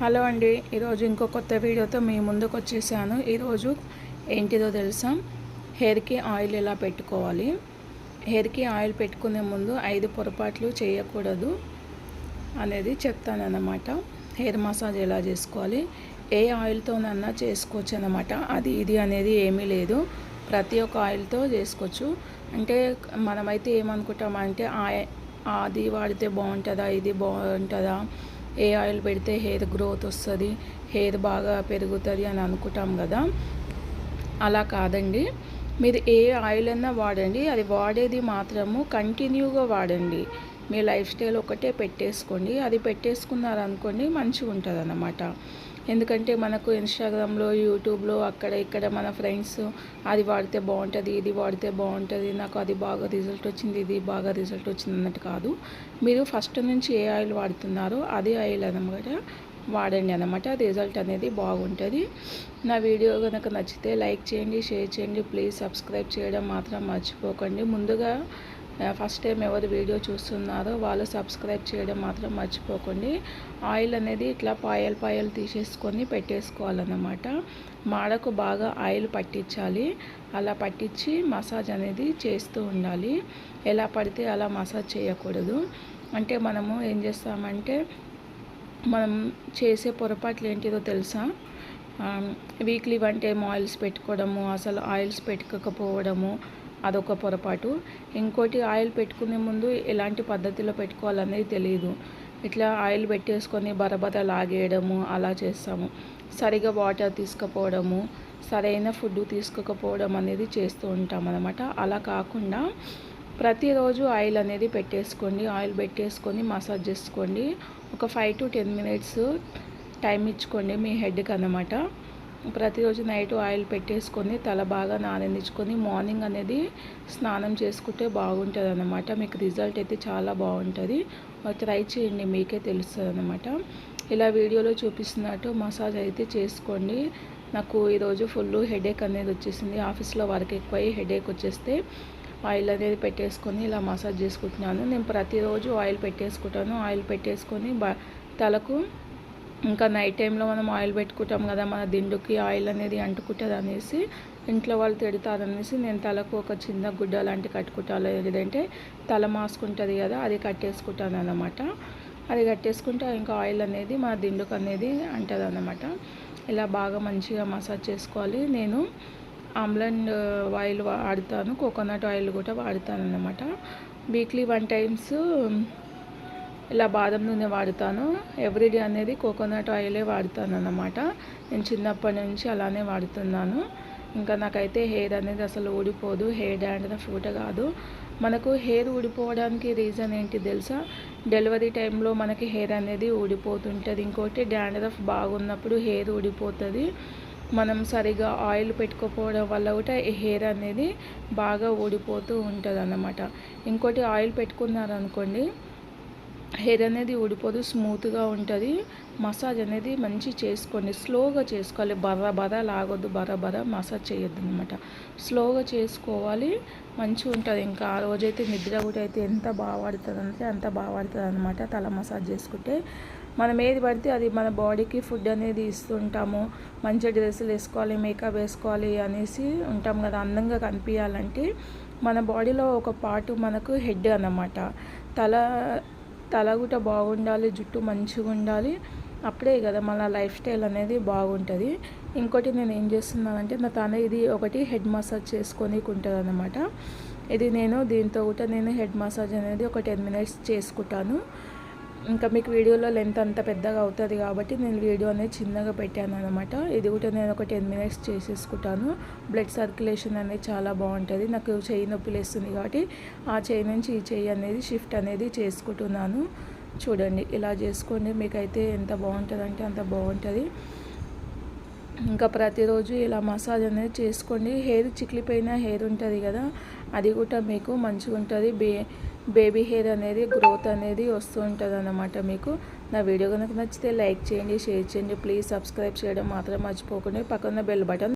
Hello అండి ఈరోజు ఇంకో కొత్త వీడియోతో మీ ముందుకు వచ్చేసాను. ఈరోజు ఏంటిదో తెలుసా? హెయిర్కి ఆయిల్ ఎలా పెట్టుకోవాలి? హెయిర్కి ఆయిల్ పెట్టుకునే ముందు ఐదు పొరపాట్లు చేయకూడదు అనేది చెప్తానన్నమాట. హెయిర్ మసాజ్ ఎలా చేసుకోవాలి? ఏ ఆయిల్తోనన్నా చేసుకోవచ్చు అనమాట అది ఇది అనేది ఏమీ లేదు. ప్రతి ఒక్క ఆయిల్తో చేసుకోవచ్చు. అంటే మనమైతే ఏమనుకుంటామంటే అది వాడితే బాగుంటుందా ఇది బాగుంటుందా ఏ ఆయిల్ పెడితే హెయిర్ గ్రోత్ వస్తుంది హెయిర్ బాగా పెరుగుతుంది అని అనుకుంటాం కదా. అలా కాదండి. మీరు ఏ ఆయిల్ అయినా వాడండి అది వాడేది మాత్రము కంటిన్యూగా వాడండి. మీ లైఫ్ స్టైల్ ఒకటే పెట్టేసుకోండి. అది పెట్టేసుకున్నారనుకోండి మంచిగా ఉంటుంది అన్నమాట ఎందుకంటే మనకు ఇన్స్టాగ్రామ్లో యూట్యూబ్లో అక్కడ ఇక్కడ మన ఫ్రెండ్స్ అది వాడితే బాగుంటుంది ఇది వాడితే బాగుంటుంది నాకు అది బాగా రిజల్ట్ వచ్చింది ఇది బాగా రిజల్ట్ వచ్చింది అన్నట్టు కాదు. మీరు ఫస్ట్ నుంచి ఏ ఆయిల్ వాడుతున్నారో అదే ఆయిల్ అనమాట వాడండి అనమాట రిజల్ట్ అనేది బాగుంటుంది. నా వీడియో కనుక నచ్చితే లైక్ చేయండి షేర్ చేయండి ప్లీజ్ సబ్స్క్రైబ్ చేయడం మాత్రం మర్చిపోకండి. ముందుగా ఫస్ట్ టైం ఎవరు వీడియో చూస్తున్నారో వాళ్ళు సబ్స్క్రైబ్ చేయడం మాత్రం మర్చిపోకండి. ఆయిల్ అనేది ఇట్లా పాయల్ పాయలు తీసేసుకొని పెట్టేసుకోవాలన్నమాట. మాడకు బాగా ఆయిల్ పట్టించాలి. అలా పట్టించి మసాజ్ అనేది చేస్తూ ఉండాలి. ఎలా పడితే అలా మసాజ్ చేయకూడదు. అంటే మనము ఏం చేస్తామంటే మనం చేసే పొరపాట్లు ఏంటిదో తెలుసా? వీక్లీ వన్ టైం ఆయిల్స్ పెట్టుకోవడము అసలు ఆయిల్స్ పెట్టుకోకపోవడము అదొక పొరపాటు. ఇంకోటి ఆయిల్ పెట్టుకునే ముందు ఎలాంటి పద్ధతిలో పెట్టుకోవాలనేది తెలియదు ఇట్లా ఆయిల్ పెట్టేసుకొని బరబర లాగేయడము అలా చేస్తాము. సరిగా వాటర్ తీసుకుపోవడము సరైన ఫుడ్ తీసుకోకపోవడం అనేది చేస్తూ ఉంటాం అనమాట అలా కాకుండా ప్రతిరోజు ఆయిల్ అనేది పెట్టేసుకోండి. ఆయిల్ పెట్టేసుకొని మసాజ్ చేసుకోండి. ఒక five to ten minutes time ఇచ్చుకోండి మీ హెడ్కి అనమాట ప్రతిరోజు నైట్ ఆయిల్ పెట్టేసుకొని తల బాగా నానందించుకొని మార్నింగ్ అనేది స్నానం చేసుకుంటే బాగుంటుంది అనమాట మీకు రిజల్ట్ అయితే చాలా బాగుంటుంది. ట్రై చేయండి మీకే తెలుస్తుంది అనమాట ఇలా వీడియోలో చూపిస్తున్నట్టు మసాజ్ అయితే చేసుకోండి. నాకు ఈరోజు ఫుల్ హెడేక్ అనేది వచ్చేసింది. ఆఫీస్లో వర్క్ ఎక్కువ హెడేక్ వచ్చేస్తే ఆయిల్ అనేది పెట్టేసుకొని ఇలా మసాజ్ చేసుకుంటున్నాను. నేను ప్రతిరోజు ఆయిల్ పెట్టేసుకుంటాను. ఆయిల్ పెట్టేసుకొని తలకు ఇంకా నైట్ టైంలో మనం ఆయిల్ పెట్టుకుంటాం కదా మన దిండుకి ఆయిల్ అనేది అంటుకుంటుంది అనేసి ఇంట్లో వాళ్ళు తిడతారనేసి నేను తలకు ఒక చిన్న గుడ్డ లాంటి కట్టుకుంటాను. లేదంటే తల మాసుకుంటుంది కదా అది కట్టేసుకుంటాను అనమాట అది కట్టేసుకుంటే ఇంకా ఆయిల్ అనేది మన దిండుకు అనేది అంటుంది అనమాట ఇలా బాగా మంచిగా మసాజ్ చేసుకోవాలి. నేను ఆమ్లండ్ ఆయిల్ వాడతాను కోకోనట్ ఆయిల్ కూడా వాడతాను అనమాట వీక్లీ వన్ టైమ్స్ ఇలా బాదం నూనె వాడుతాను. ఎవ్రీడే అనేది కోకోనట్ ఆయిలే వాడుతాను అన్నమాట నేను చిన్నప్పటి నుంచి అలానే వాడుతున్నాను. ఇంకా నాకైతే హెయిర్ అనేది అసలు ఊడిపోదు. హెయిర్ డాండ్రఫ్ కూడా కాదు. మనకు హెయిర్ ఊడిపోవడానికి రీజన్ ఏంటి తెలుసా? డెలివరీ టైంలో మనకి హెయిర్ అనేది ఊడిపోతుంటుంది. ఇంకోటి డాండ్రఫ్ బాగున్నప్పుడు హెయిర్ ఊడిపోతుంది. మనం సరిగా ఆయిల్ పెట్టుకోకపోవడం వల్ల కూడా హెయిర్ అనేది బాగా ఊడిపోతూ ఉంటుంది అన్నమాట ఇంకోటి ఆయిల్ పెట్టుకున్నారనుకోండి హెయిర్ అనేది ఊడిపోదు స్మూత్గా ఉంటుంది. మసాజ్ అనేది మంచి చేసుకోండి. స్లోగా చేసుకోవాలి. బర్ర బర్ర లాగొద్దు. బర్ర బర్ర మసాజ్ చేయొద్దు అనమాట స్లోగా చేసుకోవాలి. మంచిగా ఉంటుంది. ఇంకా ఆ రోజైతే నిద్ర కూడా అయితే ఎంత బాగా అంటే అంత బాగా అనమాట తల మసాజ్ చేసుకుంటే. మనం ఏది పడితే అది మన బాడీకి ఫుడ్ అనేది ఇస్తుంటాము. మంచి డ్రెస్సులు వేసుకోవాలి మేకప్ వేసుకోవాలి అనేసి ఉంటాం కదా. అందంగా కనిపించాలంటే మన బాడీలో ఒక పార్ట్ మనకు హెడ్ అన్నమాట. తల తలగుట బాగుండాలి జుట్టు మంచిగా ఉండాలి. అప్పుడే కదా మన లైఫ్ స్టైల్ అనేది బాగుంటుంది. ఇంకోటి నేను ఏం చేస్తున్నానంటే నా తన ఇది ఒకటి హెడ్ మసాజ్ చేసుకొని ఉంటుంది అనమాట ఇది నేను దీంతో కూడా నేను హెడ్ మసాజ్ అనేది ఒక టెన్ మినిట్స్ చేసుకుంటాను. ఇంకా మీకు వీడియోలో లెంత్ అంత పెద్దగా అవుతుంది కాబట్టి నేను వీడియో అనేది చిన్నగా పెట్టాను అనమాట ఇది కూడా నేను ఒక టెన్ మినిట్స్ చేసేసుకుంటాను. బ్లడ్ సర్క్యులేషన్ అనేది చాలా బాగుంటుంది. నాకు చెయ్యి నొప్పి లేస్తుంది కాబట్టి ఆ చెయ్యి నుంచి ఈ చెయ్యి అనేది షిఫ్ట్ అనేది చేసుకుంటున్నాను. చూడండి ఇలా చేసుకోండి. మీకైతే ఎంత బాగుంటుందంటే అంత బాగుంటుంది. ఇంకా ప్రతిరోజు ఇలా మసాజ్ అనేది చేసుకోండి. హెయిర్ చిక్లిపోయిన హెయిర్ ఉంటుంది కదా అది కూడా మీకు మంచిగా ఉంటుంది బే బేబీ హెయిర్ అనేది గ్రోత్ అనేది వస్తూ ఉంటుంది అన్నమాట మీకు. నా వీడియో కనుక నచ్చితే లైక్ చేయండి షేర్ చేయండి. ప్లీజ్ సబ్స్క్రైబ్ చేయడం మాత్రం మర్చిపోకండి. పక్కన బెల్ బటన్